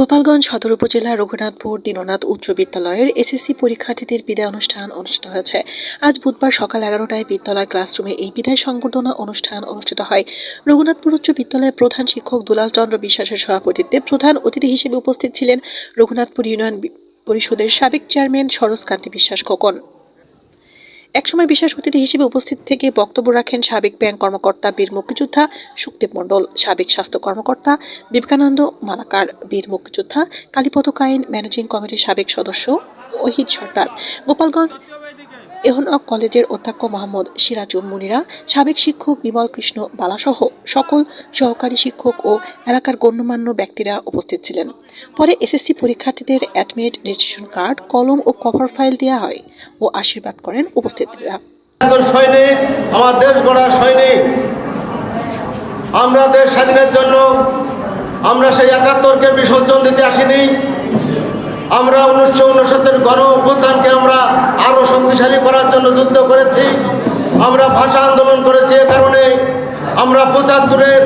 গোপালগঞ্জ সদর উপজেলার রঘুনাথপুর দীননাথ উচ্চ বিদ্যালয়ের এসএসসি পরীক্ষার্থীদের বিদায় অনুষ্ঠান অনুষ্ঠিত হয়েছে। আজ বুধবার সকাল এগারোটায় বিদ্যালয় ক্লাসরুমে এই বিদায় সংবর্ধনা অনুষ্ঠান অনুষ্ঠিত হয়। রঘুনাথপুর উচ্চ বিদ্যালয়ের প্রধান শিক্ষক দুলাল চন্দ্র বিশ্বাসের সভাপতিত্বে প্রধান অতিথি হিসেবে উপস্থিত ছিলেন রঘুনাথপুর ইউনিয়ন পরিষদের সাবেক চেয়ারম্যান সরোজ কান্তি বিশ্বাস খোকন। একসময় বিশেষ অতিথি হিসেবে উপস্থিত থেকে বক্তব্য রাখেন সাবেক ব্যাংক কর্মকর্তা বীর মুক্তিযোদ্ধা সুখদেব মণ্ডল, সাবেক স্বাস্থ্য কর্মকর্তা বিবেকানন্দ মালাকার, বীর মুক্তিযোদ্ধা কালীপদক আইন ম্যানেজিং কমিটির সাবেক সদস্য ওহিদ সর্দার। গোপালগঞ্জ এহনক কলেজের অধ্যক্ষ মোহাম্মদ সিরাজুল মুনিরা সাবেক শিক্ষক বিমল কৃষ্ণ বালাসহ সকল সহকারী শিক্ষক ও এলাকার গণ্যমান্য ব্যক্তিরা উপস্থিত ছিলেন। পরে এসএসসি পরীক্ষার্থীদের অ্যাডমিট রেজিস্ট্রেশন কার্ড, কলম ও কভার ফাইল দেওয়া হয় ও আশীর্বাদ করেন উপস্থিতরা। আমরা দেশ স্বাধীনের জন্য, আমরা সেই একাত্তরকে বিসর্জন দিতে আসিনি। আমরা উনিশশো উনসত্তর গণ অভ্যুত্থানকে আমরা আরও শক্তিশালী করার জন্য যুদ্ধ করেছি, আমরা ভাষা আন্দোলন করেছি এ কারণে, আমরা পঁচাত্তরের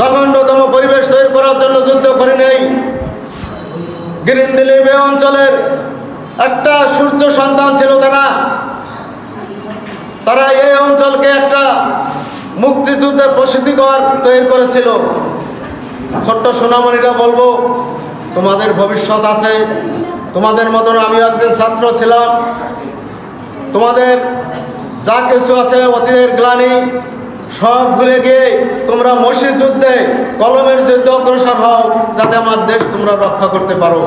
জঘন্যতম পরিবেশ তৈরি করার জন্য যুদ্ধ করি নেই। গ্রিন দিল্লি বে অঞ্চলের একটা সূর্য সন্তান ছিল তারা। তারা এই অঞ্চলকে একটা মুক্তিযুদ্ধের প্রসিদ্ধিকর তৈরি করেছিল। ছোট্ট সোনামণিরা বলব, তোমাদের ভবিষ্যৎ আছে তোমাদের মতন আমিও একদিন ছাত্র ছিলাম। তোমাদের যা কিছু আছে অতীতের গ্লানি সব ভুলে গিয়ে তোমরা মসজিদ যুদ্ধে, কলমের যুদ্ধে অগ্রসর হও, যাতে আমার দেশ তোমরা রক্ষা করতে পারো।